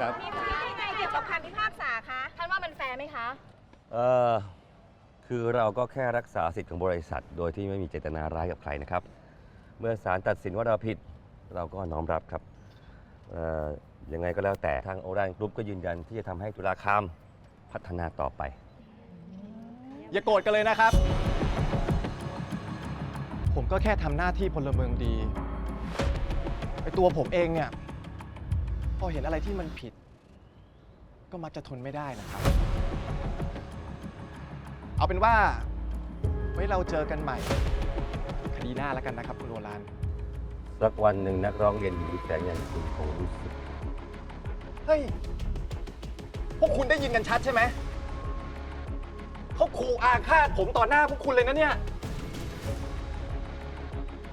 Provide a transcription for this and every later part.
ครับมีความคิดยังไงเกี่ยวกับคำพิพากษาคะท่านว่ามันแฟร์ไหมคะ เออคือเราก็แค่รักษาสิทธิ์ของบริษัท โดยที่ไม่มีเจตนาร้ายกับใครนะครับ เมื่อศาลตัดสินว่าเราผิด เราก็น้อมรับครับเอ่อยังไงก็แล้วแต่ทางโอรานกรุ๊ปก็ยืนยันที่จะทำให้ตุลาคามพัฒนาต่อไป อย่าโกรธกันเลยนะครับ ผมก็แค่ทำหน้าที่พลเมืองดีไอตัวผมเองเนี่ย พอเห็นอะไรที่มันผิด ก็มักจะทนไม่ได้นะครับ เอาเป็นว่า ไว้เราเจอกันใหม่ คดีหน้าแล้วกันนะครับ คุณโอรานสักวันหนึ่งนักร้องเรียนหญิงแสงอย่างคุณคงรู้สึก เฮ้ย พวกคุณได้ยินกันชัดใช่ไหมเขาขู่อาฆาตผมต่อหน้าพวกคุณเลยนะเนี่ย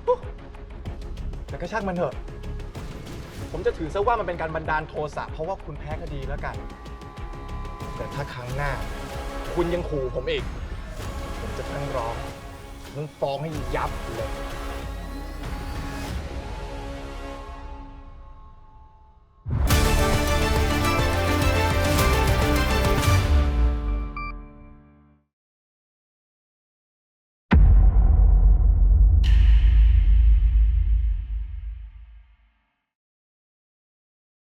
อุ๊ยแต่ก็ช่างมันเถอะ ผมจะถือซะว่ามันเป็นการบันดาลโทสะเพราะว่าคุณแพ้คดีแล้วกัน แต่ถ้าครั้งหน้า คุณยังขู่ผมอีก ผมจะทั้งร้องทั้งฟ้องให้ยับเลย